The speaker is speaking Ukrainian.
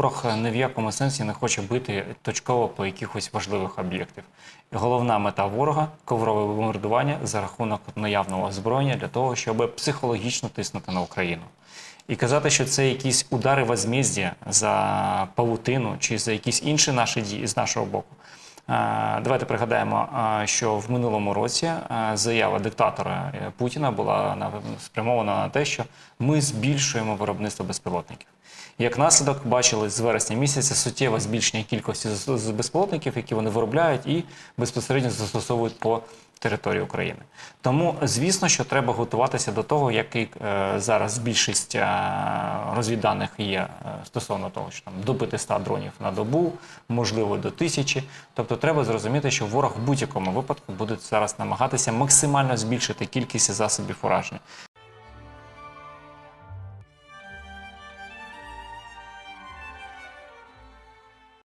ворог не в якому сенсі не хоче бити точково по якихось важливих об'єктів. Головна мета ворога коврове бомбардування за рахунок наявного озброєння для того, щоб психологічно тиснути на Україну. І казати, що це якісь удари возмездя за павутину чи за якісь інші наші дії з нашого боку. Давайте пригадаємо, що в минулому році заява диктатора е, Путіна була спрямована на те, що ми збільшуємо виробництво безпілотників. Як наслідок, бачили з вересня місяця суттєве збільшення кількості безпілотників, які вони виробляють і безпосередньо застосовують по території України. Тому, звісно, що треба готуватися до того, який е, зараз більшість е, розвідданих є е, стосовно того, що там до 500 дронів на добу, можливо, до тисячі. Тобто, треба зрозуміти, що ворог в будь-якому випадку буде зараз намагатися максимально збільшити кількість засобів ураження.